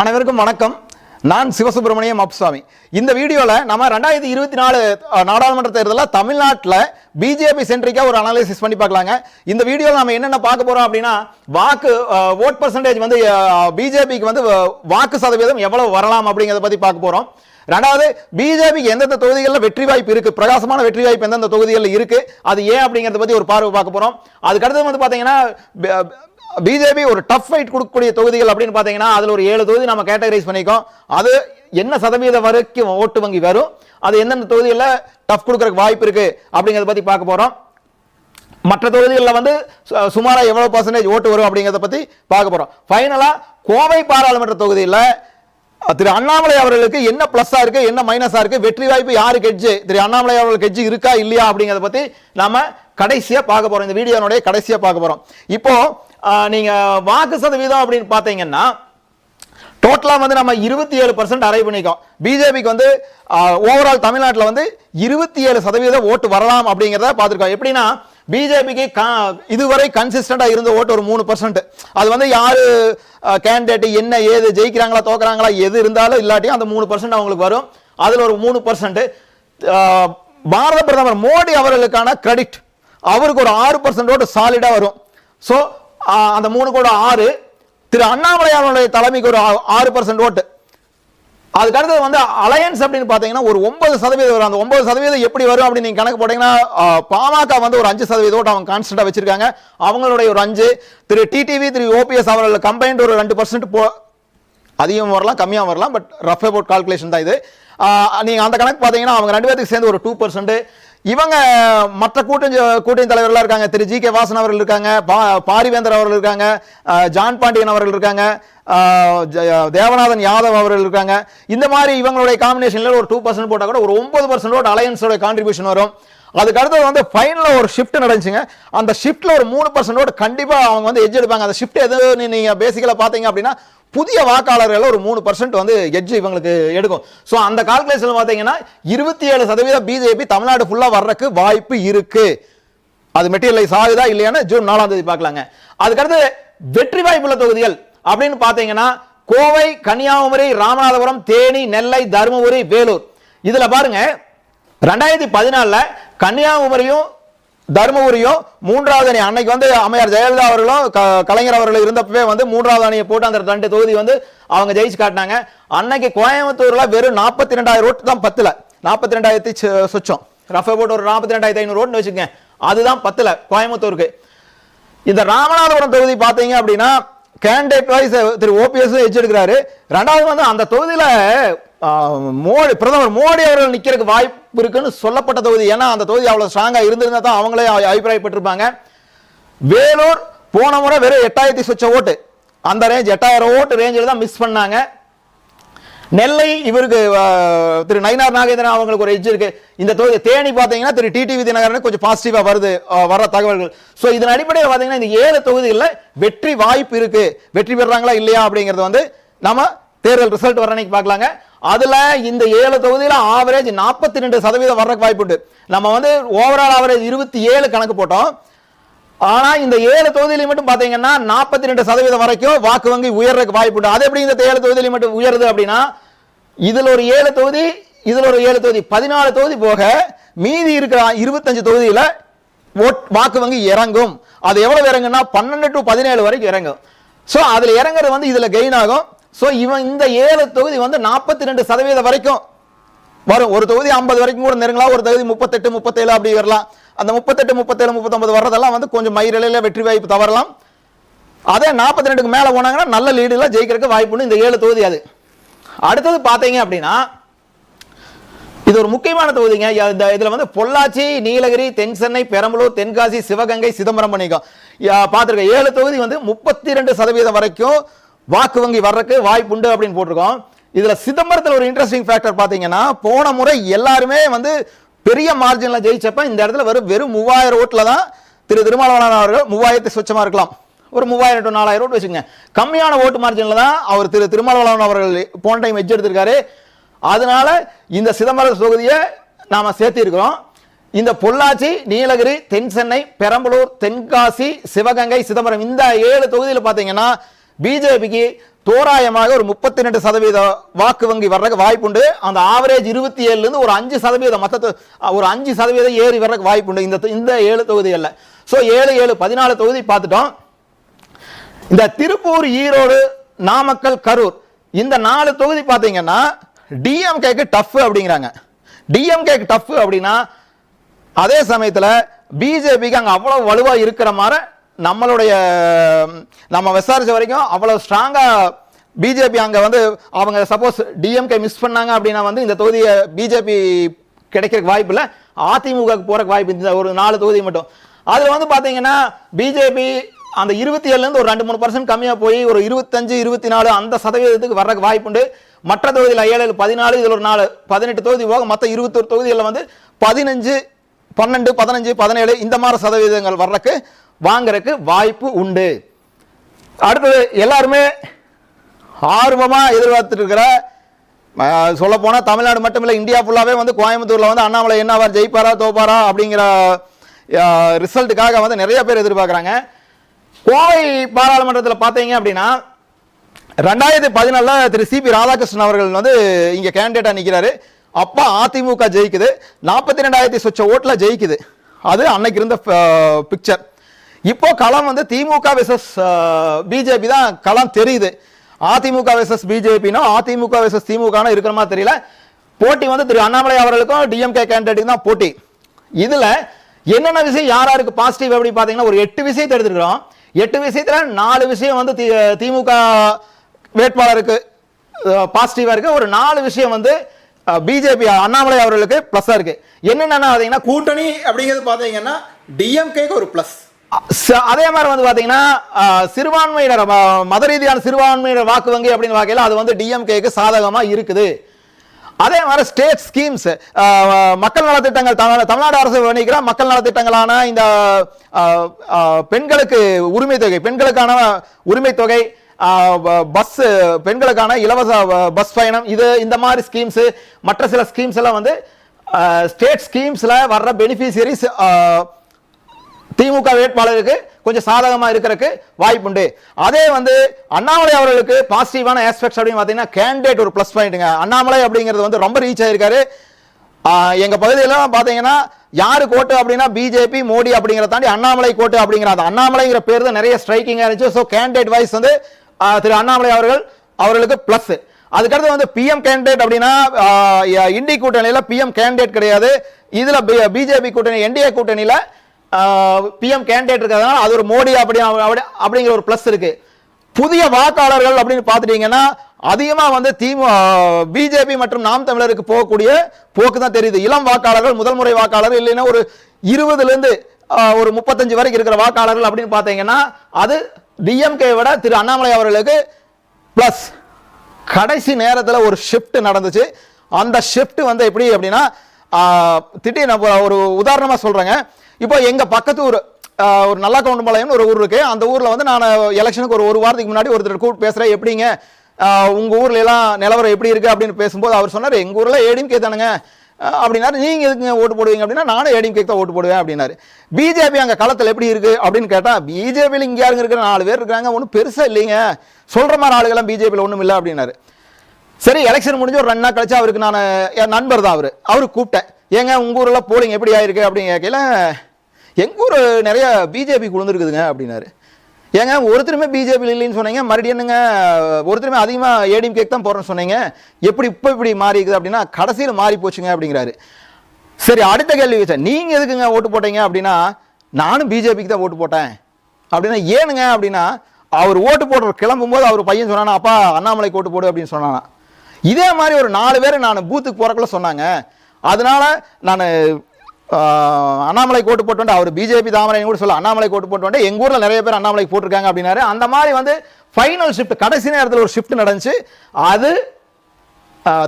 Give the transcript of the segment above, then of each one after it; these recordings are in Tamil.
அனைவருக்கும் வணக்கம். நான் சிவசுப்பிரமணியம் அப்சாமி. இந்த வீடியோவில் நம்ம ரெண்டாயிரத்தி இருபத்தி நாலு நாடாளுமன்ற தேர்தலில் தமிழ்நாட்டில் பிஜேபி சென்ட்ரிக்காக ஒரு அனாலிசிஸ் பண்ணி பார்க்கலாங்க. இந்த வீடியோவில் நம்ம என்னென்ன பார்க்க போகிறோம் அப்படின்னா வாக்கு ஓட் பர்சன்டேஜ் வந்து பிஜேபிக்கு வந்து வாக்கு சதவீதம் எவ்வளோ வரலாம் அப்படிங்கிறத பற்றி பார்க்க போகிறோம் ரெண்டாவது பிஜேபிக்கு எந்தெந்த தொகுதிகளில் வெற்றி வாய்ப்பு இருக்குது பிரகாசமான வெற்றி வாய்ப்பு எந்தெந்த தொகுதிகளில் இருக்குது அது ஏன் அப்படிங்கிறத பற்றி ஒரு பார்வை பார்க்க போகிறோம் அதுக்கு வந்து பார்த்தீங்கன்னா பிஜேபி ஒரு டஃப் ஃபைட் கொடுக்கக்கூடிய தொகுதிகள் அப்படின்னு பார்த்தீங்கன்னா அதில் ஒரு ஏழு தொகுதி நம்ம கேட்டகரைஸ் பண்ணிக்கோம். அது என்ன சதவீதம் வரைக்கும் ஓட்டு வங்கி வரும் அது எந்தெந்த தொகுதிகளில் டஃப் கொடுக்கறதுக்கு வாய்ப்பு இருக்கு அப்படிங்கிறத பற்றி பார்க்க போகிறோம் மற்ற தொகுதிகளில் வந்து சு- எவ்வளோ பர்சன்டேஜ் ஓட்டு வரும் அப்படிங்கிறத பற்றி பார்க்க போகிறோம் ஃபைனலாக கோவை பாராளுமன்ற தொகுதியில் திரு அண்ணாமலை அவர்களுக்கு என்ன ப்ளஸ்ஸாக இருக்குது என்ன மைனஸாக இருக்குது வெற்றி வாய்ப்பு யாருக்கு எட்ஜ் திரு அண்ணாமலை அவர்களுக்கு எட்ஜ் இருக்கா இல்லையா அப்படிங்கிறத பற்றி நாம் கடைசியாக பார்க்க போகிறோம் இந்த வீடியோனுடைய கடைசியாக பார்க்க போகிறோம் இப்போது நீங்கள் நீங்க வாக்கு சதவீதம் அப்படின்னு பார்த்தீங்கன்னா டோட்டலா வந்து நம்ம இருபத்தி ஏழு பர்சன்ட் அரைவ் பண்ணிக்கோம் பிஜேபிக்கு வந்து ஓவரால் தமிழ்நாட்டில் வந்து இருபத்தி ஏழு சதவீதம் ஓட்டு வரலாம் அப்படிங்கிறத பார்த்துருக்கோம். எப்படின்னா பிஜேபிக்கு இதுவரை கன்சிஸ்டண்டாக இருந்த ஓட்டு ஒரு மூணு பர்சன்ட் அது வந்து யார் கேண்டிடேட் என்ன ஏது ஜெயிக்கிறாங்களா தோக்குறாங்களா எது இருந்தாலும் இல்லாட்டியும் அந்த மூணு பர்சன்ட் அவங்களுக்கு வரும். அதில் ஒரு மூணு பர்சன்ட் பாரத பிரதமர் மோடி அவர்களுக்கான கிரெடிட் அவருக்கு ஒரு ஆறு பர்சன்ட் ஓட்டு வரும். ஸோ அந்த மூணு கூட ஆறு. திரு அண்ணாமலை தலைமைக்கு ஒரு ஆறு பர்சன்ட் ஓட்டு. அதுக்கு அடுத்தது வந்து அலையன்ஸ் அப்படின்னு பார்த்தீங்கன்னா ஒரு ஒன்பது சதவீதம் வரும். அந்த ஒன்பது சதவீதம் எப்படி வரும் அப்படின்னு நீங்கள் கணக்கு போட்டீங்கன்னா பாமக வந்து ஒரு அஞ்சு சதவீத ஓட்டு அவங்க கான்ஸ்டண்டாக வச்சிருக்காங்க. அவங்களுடைய ஒரு அஞ்சு. திரு டிடிவி திரு ஓபிஎஸ் அவர்கள் கம்பைன்ட் ஒரு ரெண்டு பர்சன்ட் போ அதிகம் வரலாம் கம்மியாக வரலாம் பட் ரஃப் அபவுட் கால்குலேஷன் தான் இது. நீங்கள் அந்த கணக்கு பார்த்தீங்கன்னா அவங்க ரெண்டு பேருக்கு சேர்ந்து ஒரு டூ பர்சன்ட் இவங்க மற்ற கூட்டணி கூட்டணி தலைவர்களாக இருக்காங்க. திரு ஜி கே வாசன் அவர்கள் இருக்காங்க பா- பாரிவேந்தர் அவர்கள் இருக்காங்க ஜான் பாண்டியன் அவர்கள் இருக்காங்க தேவநாதன் யாதவ் அவர்கள் இருக்காங்க. இந்த மாதிரி இவங்களுடைய காம்பினேஷன்ல ஒரு டூ பர்சன்ட் போட்டால் கூட ஒரு ஒன்பது பர்சன்ட் அலையன்ஸோட கான்ட்ரிபியூஷன் வரும். அதுக்கு அடுத்தது வந்து ஃபைனலில் ஒரு ஷிஃப்ட் நடந்துச்சுங்க. அந்த ஷிஃப்ட்டில் ஒரு மூணு பர்சன்டோட கண்டிப்பாக அவங்க வந்து எஜ் எடுப்பாங்க. அந்த ஷிஃப்ட் எதுன்னு நீங்கள் பேசிக்கலாக பார்த்தீங்க அப்படின்னா புதிய வாக்காளர்கள் ஒரு மூணு பர்சன்ட் வந்து எட்ஜ் இவங்களுக்கு எடுக்கும். ஸோ அந்த கால்குலேஷன் பார்த்தீங்கன்னா இருபத்தி ஏழு சதவீதம் பிஜேபி தமிழ்நாடு ஃபுல்லாக வர்றதுக்கு வாய்ப்பு இருக்கு. அது மெட்டீரியலைஸ் ஆகுதா இல்லையான்னு ஜூன் நாலாம் தேதி பார்க்கலாங்க அதுக்கடுத்து வெற்றி வாய்ப்புள்ள தொகுதிகள் அப்படின்னு பார்த்தீங்கன்னா கோவை கன்னியாகுமரி ராமநாதபுரம் தேனி நெல்லை தருமபுரி வேலூர். இதில் பாருங்க ரெண்டாயிரத்தி பதினாலில் கன்னியாகுமரியும் தருமபுரியும் மூன்றாவது அணி. அன்னைக்கு வந்து அம்மையார் ஜெயலலிதா அவர்களும் கலைஞர் அவர்கள் இருந்தப்பவே வந்து மூன்றாவது அணியை போட்டு அந்த ரெண்டு தொகுதி வந்து அவங்க ஜெயிச்சு காட்டினாங்க. அன்னைக்கு கோயம்புத்தூர்ல வெறும் நாற்பத்தி ரெண்டாயிரம் ரோட்டு தான் பத்துல. நாற்பத்தி ரெண்டாயிரத்தி சுச்சம். ரஃபே போட்டு ஒரு நாற்பத்தி ரெண்டாயிரத்தி ஐநூறு ரோட்னு வச்சுக்கோங்க. அதுதான் பத்துல கோயம்புத்தூருக்கு. இந்த ராமநாதபுரம் தொகுதி பார்த்தீங்க அப்படின்னா கேண்டிடேட் வைஸ் திரு ஓபிஎஸ் எச் எடுக்கிறாரு ரெண்டாவது வந்து அந்த தொகுதியில மோடி பிரதமர் மோடி அவர்கள் நிற்கிறதுக்கு வாய்ப்பு இருக்குன்னு சொல்லப்பட்ட தொகுதி. ஏன்னா அந்த தொகுதி அவ்வளோ ஸ்ட்ராங்காக இருந்திருந்தா தான் அவங்களே அபிப்பிராயப்பட்டிருப்பாங்க. வேலூர் போன முறை வெறும் எட்டாயிரத்தி சொச்ச ஓட்டு. அந்த ரேஞ்ச் எட்டாயிரம் ஓட்டு ரேஞ்சில் தான் மிஸ் பண்ணாங்க. நெல்லை இவருக்கு திரு நயினார் நாகேந்திரன் அவங்களுக்கு ஒரு எஜ் இருக்கு. இந்த தொகுதி தேனி பார்த்தீங்கன்னா திரு டிடிவி தினகரன் கொஞ்சம் பாசிட்டிவாக வருது வர தகவல்கள். ஸோ இதன் அடிப்படையில் பார்த்தீங்கன்னா இந்த ஏழு தொகுதிகளில் வெற்றி வாய்ப்பு இருக்கு. வெற்றி பெறாங்களா இல்லையா அப்படிங்கிறது வந்து நம்ம தேர்தல் ரிசல்ட் வர அன்னைக்கு பார்க்கலாங்க. அதுல இந்த ஏழு தொகுதியில் ஆவரேஜ் நாற்பத்தி ரெண்டு சதவீதம் வர்றதுக்கு வாய்ப்பு உண்டு நம்ம வந்து ஓவரால் ஆவரேஜ் இருபத்தி ஏழு கணக்கு போட்டோம். ஆனால் இந்த ஏழு தொகுதியில மட்டும் பார்த்தீங்கன்னா நாற்பத்தி ரெண்டு சதவீதம் வரைக்கும் வாக்கு வங்கி உயர்றதுக்கு வாய்ப்பு உண்டு அது எப்படி இந்த ஏழு தொகுதியிலையும் மட்டும் உயருது அப்படின்னா இதில் ஒரு ஏழு தொகுதி இதில் ஒரு ஏழு தொகுதி. பதினாலு தொகுதி போக மீதி இருக்கிற இருபத்தஞ்சு தொகுதியில் ஓட் வாக்கு வங்கி இறங்கும். அது எவ்வளவு இறங்குன்னா பன்னெண்டு டு பதினேழு வரைக்கும் இறங்கும். ஸோ அதில் இறங்குறது வந்து இதில் கெயின் ஆகும். ஸோ இவன் இந்த ஏழு தொகுதி வந்து நாற்பத்தி ரெண்டு சதவீதம் வரைக்கும். வரும். ஒரு தொகுதி ஐம்பது வரைக்கும் கூட நெருங்கலாம். ஒரு தொகுதி முப்பத்தெட்டு முப்பத்தேழு அப்படி வரலாம். அந்த முப்பத்தெட்டு முப்பத்தேழு முப்பத்தொன்பது வர்றதெல்லாம் வந்து கொஞ்சம் மயிரிலையில் வெற்றி வாய்ப்பு தவறலாம். அதே நாற்பத்தி ரெண்டுக்கு மேலே போனாங்கன்னா நல்ல லீடுல ஜெயிக்கிறதுக்கு வாய்ப்புன்னு இந்த ஏழு தொகுதி அது. அடுத்தது பார்த்தீங்க அப்படின்னா இது ஒரு முக்கியமான தொகுதிங்க. இந்த வந்து பொள்ளாச்சி நீலகிரி தென் சென்னை பெரம்பலூர் தென்காசி சிவகங்கை சிதம்பரம் பண்ணிக்கும் பார்த்துருக்க ஏழு தொகுதி வந்து முப்பத்தி ரெண்டு சதவீதம் வரைக்கும் வாக்கு வங்கி வர்றதுக்கு வாய்ப்பு உண்டு அப்படின்னு போட்டிருக்கோம். இதுல சிதம்பரத்தில் ஒரு இன்ட்ரெஸ்டிங் ஃபேக்டர் பாத்தீங்கன்னா போன முறை எல்லாருமே வந்து பெரிய மார்ஜின்ல ஜெயிச்சப்ப இந்த இடத்துல வெறும் வெறும் மூவாயிரம் ஓட்டுல தான் திரு திருமாவளவன் அவர்கள் மூவாயிரத்து சொச்சமா இருக்கலாம். ஒரு மூவாயிரம் டு நாலாயிரம் ஓட்டு வச்சுங்க கம்மியான ஓட்டு மார்ஜின்ல தான் அவர் திரு திருமாவளவன் அவர்கள் போன டைம் எஜ் எடுத்திருக்காரு. அதனால இந்த சிதம்பரம் தொகுதியை நாம சேர்த்திருக்கிறோம் இந்த பொள்ளாச்சி நீலகிரி தென் சென்னை பெரம்பலூர் தென்காசி சிவகங்கை சிதம்பரம் இந்த ஏழு தொகுதியில் பார்த்தீங்கன்னா பிஜேபிக்கு தோராயமாக ஒரு முப்பத்தி ரெண்டு சதவீத வாக்கு வங்கி வர்றதுக்கு வாய்ப்புண்டு. அந்த ஆவரேஜ் இருபத்தி ஏழுலேருந்து ஒரு அஞ்சு சதவீதம் மற்ற ஒரு அஞ்சு சதவீதம் ஏறி வர்றதுக்கு வாய்ப்புண்டு இந்த இந்த ஏழு தொகுதிகளில் ஸோ ஏழு ஏழு பதினாலு தொகுதி பார்த்துட்டோம். இந்த திருப்பூர் ஈரோடு நாமக்கல் கரூர் இந்த நாலு தொகுதி பார்த்தீங்கன்னா டிஎம்கேக்கு டஃப் அப்படிங்கிறாங்க. டிஎம்கேக்கு டஃப் அப்படின்னா அதே சமயத்தில் பிஜேபிக்கு அங்கே அவ்வளோ வலுவாக இருக்கிற மாதிரி நம்மளுடைய நம்ம விசாரித்த வரைக்கும் அவ்வளோ ஸ்ட்ராங்காக பிஜேபி அங்கே வந்து அவங்க சப்போஸ் டிஎம்கே மிஸ் பண்ணாங்க அப்படின்னா வந்து இந்த தொகுதியை பிஜேபி கிடைக்கிறதுக்கு வாய்ப்பு இல்லை. அதிமுகவுக்கு போகிறக்கு வாய்ப்பு இந்த ஒரு நாலு தொகுதி மட்டும். அதில் வந்து பார்த்தீங்கன்னா பிஜேபி அந்த இருபத்தி ஏழுலேருந்து ஒரு ரெண்டு மூணு பர்சன்ட் கம்மியாக போய் ஒரு இருபத்தஞ்சு இருபத்தி நாலு அந்த சதவீதத்துக்கு வர்றதுக்கு வாய்ப்புண்டு மற்ற தொகுதியில் ஏழு ஏழு பதினாலு இதில் ஒரு நாலு பதினெட்டு தொகுதி போக மற்ற இருபத்தொரு தொகுதிகளில் வந்து பதினஞ்சு பன்னெண்டு பதினஞ்சு பதினேழு இந்த மாதிரி சதவீதங்கள் வர்றதுக்கு வாங்குறதுக்கு வாய்ப்பு உண்டு. அடுத்தது எல்லாருமே ஆர்வமாக எதிர்பார்த்துட்டு இருக்கிற தமிழ்நாடு மட்டும் இல்லை இந்தியா ஃபுல்லாகவே வந்து கோயம்புத்தூரில் வந்து அண்ணாமலை என்னவார் ஜெயிப்பாரா தோப்பாரா அப்படிங்கிற ரிசல்ட்டுக்காக வந்து நிறைய பேர் எதிர்பார்க்குறாங்க. கோவை பாராளுமன்றத்தில் பார்த்தீங்க அப்படின்னா ரெண்டாயிரத்தி பதினாலில் திரு சிபி ராதாகிருஷ்ணன் அவர்கள் வந்து இங்கே கேண்டிடேட்டாக நிற்கிறாரு அப்போ அதிமுக ஜெயிக்குது. நாற்பத்தி ரெண்டாயிரத்தி சொச்ச ஓட்டில் ஜெயிக்குது. அது அன்னைக்கு இருந்த பிக்சர் இப்போ களம் வந்து திமுக விசஸ் பிஜேபி தான் களம் தெரியுது. அதிமுக விசஸ் பிஜேபினா அதிமுக விசஸ் திமுகனா இருக்கிற மாதிரி தெரியல. போட்டி வந்து திரு அண்ணாமலை அவர்களுக்கும் டிஎம்கே கேண்டிடேட்டுக்கு தான் போட்டி. இதுல என்னென்ன விஷயம் யார் யாருக்கு பாசிட்டிவ் எப்படி பார்த்தீங்கன்னா ஒரு எட்டு விஷயத்தை எடுத்துக்கிறோம் எட்டு விஷயத்துல நாலு விஷயம் வந்து தி- திமுக வேட்பாளருக்கு பாசிட்டிவா இருக்கு. ஒரு நாலு விஷயம் வந்து பிஜேபி அண்ணாமலை அவர்களுக்கு ப்ளஸ்ஸாக இருக்கு. என்னென்ன பார்த்தீங்கன்னா கூட்டணி அப்படிங்கிறது பார்த்தீங்கன்னா டிஎம்கேக்கு ஒரு பிளஸ் அதே மாதிரி வந்து பாத்தீங்கன்னா சிறுபான்மையினர் மத ரீதியான சிறுபான்மையினர் வாக்கு வங்கி அப்படின்னு வகையில் அது வந்து டிஎம்கேக்கு சாதகமாக இருக்குது. அதே மாதிரி ஸ்டேட் ஸ்கீம்ஸ் மக்கள் நலத்திட்டங்கள் தமிழ் தமிழ்நாடு அரசு வணிகிற மக்கள் நலத்திட்டங்களான இந்த பெண்களுக்கு உரிமை தொகை பெண்களுக்கான உரிமை தொகை பஸ் பெண்களுக்கான இலவச பஸ் பயணம் இது இந்த மாதிரி ஸ்கீம்ஸ் மற்ற சில ஸ்கீம்ஸ் எல்லாம் வந்து ஸ்டேட் ஸ்கீம்ஸில் வர்ற பெனிஃபிஷியரிஸ் திமுக வேட்பாளருக்கு கொஞ்சம் சாதகமாக இருக்கிறதுக்கு வாய்ப்புண்டு. அதே வந்து அண்ணாமலை அவர்களுக்கு பாசிட்டிவான ஆஸ்பெக்ட்ஸ் அப்படின்னு பார்த்தீங்கன்னா கேண்டிடேட் ஒரு ப்ளஸ் பாயிண்ட்டுங்க அண்ணாமலை அப்படிங்கிறது வந்து ரொம்ப ரீச் ஆயிருக்காரு. எங்கள் பகுதியிலலாம் பார்த்தீங்கன்னா யார் யாரு கோட்டு அப்படின்னா பிஜேபி மோடி அப்படிங்கிறத தாண்டி அண்ணாமலை கோட்டு அப்படிங்கிற அந்த அண்ணாமலைங்கிற பேர் தான் நிறைய ஸ்ட்ரைக்கிங்காக இருந்துச்சு. ஸோ கேண்டிடேட் வைஸ் வந்து திரு அண்ணாமலை அவர்கள் அவர்களுக்கு ப்ளஸ் அதுக்கடுத்து வந்து பிஎம் கேண்டிடேட் அப்படின்னா இண்டி கூட்டணியில் பிஎம் கேண்டிடேட் கிடையாது. இதில் பிஜேபி கூட்டணி என்டிஏ கூட்டணியில் பிஎம் கேண்டிடேட் இருக்கிறதுனால அது ஒரு மோடி அப்படி அப்படி- அப்படிங்கிற ஒரு ப்ளஸ் இருக்கு. புதிய வாக்காளர்கள் அப்படின்னு பார்த்துட்டீங்கன்னா அதிகமாக வந்து திமு பிஜேபி மற்றும் நாம் தமிழருக்கு போகக்கூடிய போக்கு தான் தெரியுது. இளம் வாக்காளர்கள் முதல் முறை வாக்காளர் இல்லைன்னா ஒரு இருபதுலேருந்து ஒரு முப்பத்தஞ்சு வரைக்கும் இருக்கிற வாக்காளர்கள் அப்படின்னு பார்த்தீங்கன்னா அது டிஎம்கே விட திரு அண்ணாமலை அவர்களுக்கு ப்ளஸ் கடைசி நேரத்தில் ஒரு ஷிஃப்ட் நடந்துச்சு. அந்த ஷிஃப்ட் வந்து எப்படி அப்படின்னா திட்டி நான் ஒரு உதாரணமாக சொல்கிறேங்க இப்போ எங்கள் பக்கத்து ஊர் ஒரு நல்லா கவுண்டம்பாளையம்னு ஒரு ஊர் இருக்குது அந்த ஊரில் வந்து நான் எலெக்ஷனுக்கு ஒரு ஒரு வாரத்துக்கு முன்னாடி ஒருத்தர் கூப்பிட்டு பேசுகிறேன் எப்படிங்க? உங்கள் ஊரில் எல்லாம் நிலவரம் எப்படி இருக்குது அப்படின்னு பேசும்போது அவர் சொன்னார் எங்கள் ஊரில் ஏடிஎம்கே தானுங்க. அப்படின்னாரு. நீங்கள் எதுக்கு ஓட்டு போடுவீங்க? அப்படின்னா நானும் ஏடிஎம்கே தான் ஓட்டு போடுவேன் அப்படின்னாரு. பிஜேபி அங்கே களத்தில் எப்படி இருக்குது அப்படின்னு கேட்டால் பிஜேபியில் இங்கே யாருங்க இருக்கிற? நாலு பேர் இருக்காங்க ஒன்றும் பெருசாக இல்லைங்க. சொல்கிற மாதிரி ஆளுகள்லாம் பிஜேபியில் ஒன்றும் இல்லை அப்படின்னாரு. சரி எலெக்ஷன் முடிஞ்சு ஒரு ரெண்டு நாள் கழிச்சு அவருக்கு நான் என் நண்பர் தான் அவர். அவருக்கு கூப்பிட்டேன். ஏங்க உங்கள் ஊரில் போலிங் எப்படி ஆயிருக்கு அப்படின்னு கேட்கல எங்கள் ஊர் நிறைய பிஜேபி குழுந்துருக்குதுங்க அப்படின்னாரு. ஏங்க ஒருத்தருமே பிஜேபி இல்லைன்னு சொன்னீங்க மறுபடியும் என்னங்க ஒருத்தருமே அதிகமாக ஏடிஎம் கேக் தான் போடுறேன்னு சொன்னீங்க எப்படி இப்போ இப்படி மாறி இருக்குது அப்படின்னா கடைசியில் மாறி போச்சுங்க அப்படிங்கிறாரு. சரி அடுத்த கேள்வி வச்சேன். நீங்கள் எதுக்குங்க ஓட்டு போட்டீங்க அப்படின்னா நானும் பிஜேபிக்கு தான் ஓட்டு போட்டேன். அப்படின்னா ஏனுங்க அப்படின்னா அவர் ஓட்டு போடுற கிளம்பும் போது அவர் பையன் சொன்னானா அப்பா அண்ணாமலைக்கு ஓட்டு போடு அப்படின்னு சொன்னானா. இதே மாதிரி ஒரு நாலு பேர் நான் பூத்துக்கு போகிறக்குள்ள சொன்னாங்க. அதனால் நான் அண்ணாமலை கோட்டு போட்டு வந்து அவர் பிஜேபி தாமரை கூட சொல்ல அண்ணாமலை கோட்டு போட்டு வந்து எங்கள் ஊரில் நிறைய பேர் அண்ணாமலை போட்டிருக்காங்க அப்படின்னாரு. அந்த மாதிரி வந்து ஃபைனல் ஷிஃப்ட் கடைசி நேரத்தில் ஒரு ஷிஃப்ட் நடந்துச்சு. அது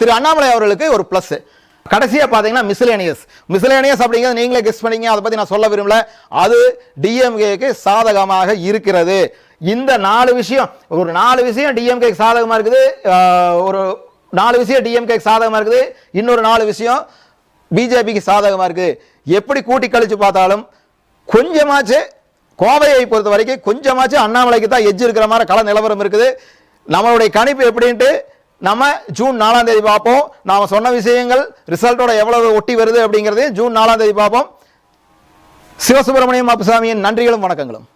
திரு அண்ணாமலை அவர்களுக்கு ஒரு ப்ளஸ் கடைசியாக பார்த்தீங்கன்னா மிஸ்லேனியஸ் மிஸ்லேனியஸ் அப்படிங்கிறது நீங்களே கெஸ் பண்ணீங்க. அதை பற்றி நான் சொல்ல விரும்பல. அது டிஎம்கேக்கு சாதகமாக இருக்கிறது. இந்த நாலு விஷயம் ஒரு நாலு விஷயம் டிஎம்கேக்கு சாதகமாக இருக்குது. ஒரு நாலு விஷயம் டிஎம்கே சாதகமாக இருக்குது. இன்னொரு நாலு விஷயம் பிஜேபிக்கு சாதகமாக இருக்குது. எப்படி கூட்டி கழித்து பார்த்தாலும் கொஞ்சமாச்சு கோவையை பொறுத்த வரைக்கும் கொஞ்சமாச்சும் அண்ணாமலைக்கு தான் எஜ்ஜு இருக்கிற மாதிரி கள நிலவரம் இருக்குது. நம்மளுடைய கணிப்பு எப்படின்ட்டு நம்ம ஜூன் நாலாம் தேதி பார்ப்போம். நாம் சொன்ன விஷயங்கள் ரிசல்ட்டோட எவ்வளவு ஒட்டி வருது அப்படிங்கிறது ஜூன் நாலாம் தேதி பார்ப்போம். சிவசுப்பிரமணியம் அப்புசாமியின் நன்றிகளும் வணக்கங்களும்.